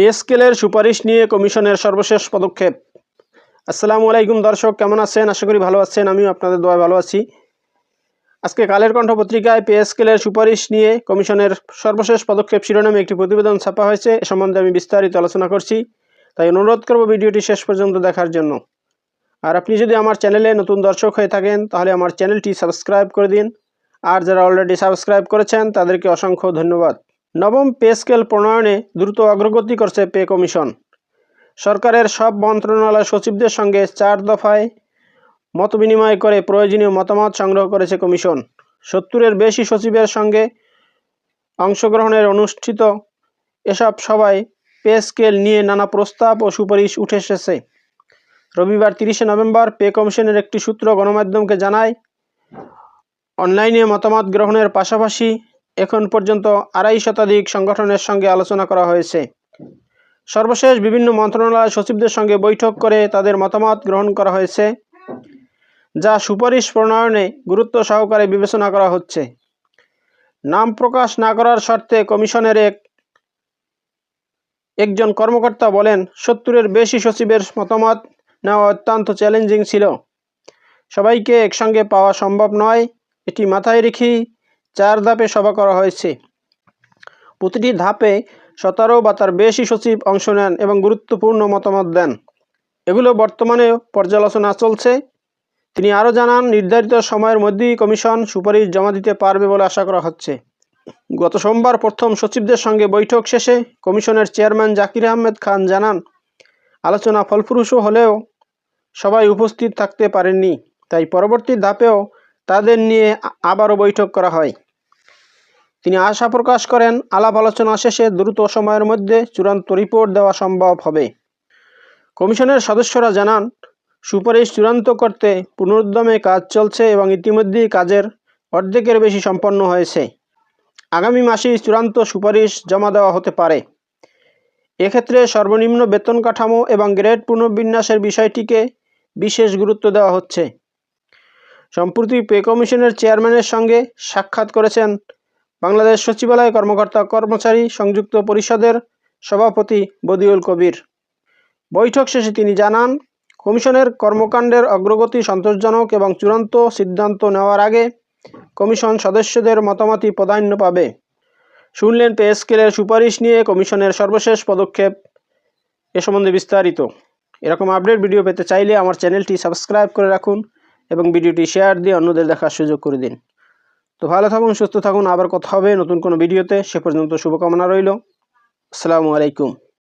Pay স্কেলের সুপারিশ নিয়ে কমিশনের সর্বশেষ পদক্ষেপ। আসসালামু আলাইকুম দর্শক, কেমন আছেন? আশা করি ভালো আছেন, আমিও আপনাদের দোয়ায় ভালো আছি। আজকে কালের কণ্ঠ পত্রিকায় পে স্কেলের সুপারিশ নিয়ে কমিশনের সর্বশেষ পদক্ষেপ শিরোনামে একটি প্রতিবেদন ছাপা হয়েছে, এ সম্বন্ধে আমি বিস্তারিত আলোচনা করছি। তাই অনুরোধ করব ভিডিওটি শেষ পর্যন্ত দেখার জন্য। আর আপনি যদি আমার চ্যানেলে নতুন দর্শক হয়ে থাকেন, তাহলে আমার চ্যানেলটি সাবস্ক্রাইব করে দিন। আর যারা অলরেডি সাবস্ক্রাইব করেছেন, তাদেরকে অসংখ্য ধন্যবাদ। নবম পে স্কেল প্রণয়নে দ্রুত অগ্রগতি করছে পে কমিশন। সরকারের সব মন্ত্রণালয় সচিবদের সঙ্গে চার দফায় মত বিনিময় করে প্রয়োজনীয় মতামত সংগ্রহ করেছে কমিশন। সত্তরের বেশি সচিবের সঙ্গে অংশগ্রহণের অনুষ্ঠিত এসব সভায় পে স্কেল নিয়ে নানা প্রস্তাব ও সুপারিশ উঠে এসেছে। রবিবার তিরিশে নভেম্বর পে কমিশনের একটি সূত্র গণমাধ্যমকে জানায়, অনলাইনে মতামত গ্রহণের পাশাপাশি এখন পর্যন্ত আড়াই শতাধিক সংগঠনের সঙ্গে আলোচনা করা হয়েছে। সর্বশেষ বিভিন্ন মন্ত্রণালয় সচিবদের সঙ্গে বৈঠক করে তাদের মতামত গ্রহণ করা হয়েছে, যা সুপারিশ প্রণয়নে গুরুত্ব সহকারে বিবেচনা করা হচ্ছে। নাম প্রকাশ না করার শর্তে কমিশনের এক, একজন কর্মকর্তা বলেন, সত্তরের বেশি সচিবের মতামত নেওয়া অত্যন্ত চ্যালেঞ্জিং ছিল। সবাইকে একসঙ্গে পাওয়া সম্ভব নয়, এটি মাথায় রেখেই চার ধাপে সভা করা হয়েছে। প্রতিটি ধাপে সতেরো বা তার বেশি সচিব অংশ নেন এবং গুরুত্বপূর্ণ মতামত দেন। এগুলো বর্তমানে পর্যালোচনা চলছে। তিনি আরও জানান, নির্ধারিত সময়ের মধ্যেই কমিশন সুপারিশ জমা দিতে পারবে বলে আশা করা হচ্ছে। গত সোমবার প্রথম সচিবদের সঙ্গে বৈঠক শেষে কমিশনের চেয়ারম্যান জাকির আহমেদ খান জানান, আলোচনা ফলপ্রসূ হলেও সবাই উপস্থিত থাকতে পারেননি। তাই পরবর্তী ধাপেও তাদের নিয়ে আবারও বৈঠক করা হয়। তিনি আশা প্রকাশ করেন, আলাপ আলোচনা শেষে দ্রুত সময়ের মধ্যে চূড়ান্ত রিপোর্ট দেওয়া সম্ভব হবে। কমিশনের সদস্যরা জানান, সুপারিশ চূড়ান্ত করতে পুনরুদ্যমে কাজ চলছে এবং ইতিমধ্যেই কাজের অর্ধেকের বেশি সম্পন্ন হয়েছে। আগামী মাসেই চূড়ান্ত সুপারিশ জমা দেওয়া হতে পারে। এক্ষেত্রে সর্বনিম্ন বেতন কাঠামো এবং গ্রেড পুনর্বিন্যাসের বিষয়টিকে বিশেষ গুরুত্ব দেওয়া হচ্ছে। সম্প্রতি পে কমিশনের চেয়ারম্যানের সঙ্গে সাক্ষাৎ করেছেন বাংলাদেশ সচিবালয় কর্মকর্তা কর্মচারী সংযুক্ত পরিষদের সভাপতি বদিউল কবির। বৈঠক শেষে তিনি জানান, কমিশনের কর্মকাণ্ডের অগ্রগতি সন্তোষজনক এবং চূড়ান্ত সিদ্ধান্ত নেওয়ার আগে কমিশন সদস্যদের মতামতই প্রাধান্য পাবে। শুনলেন পে স্কেলের সুপারিশ নিয়ে কমিশনের সর্বশেষ পদক্ষেপ এ সম্বন্ধে বিস্তারিত। এরকম আপডেট ভিডিও পেতে চাইলে আমার চ্যানেলটি সাবস্ক্রাইব করে রাখুন। এবং ভিডিওটি শেয়ার দিয়ে অন্যদের দেখার সুযোগ করে দিন। তো ভালো থাকুন, সুস্থ থাকুন, আবার কথা হবে নতুন কোনো ভিডিওতে। সে পর্যন্ত শুভকামনা রইল। আসসালামু আলাইকুম।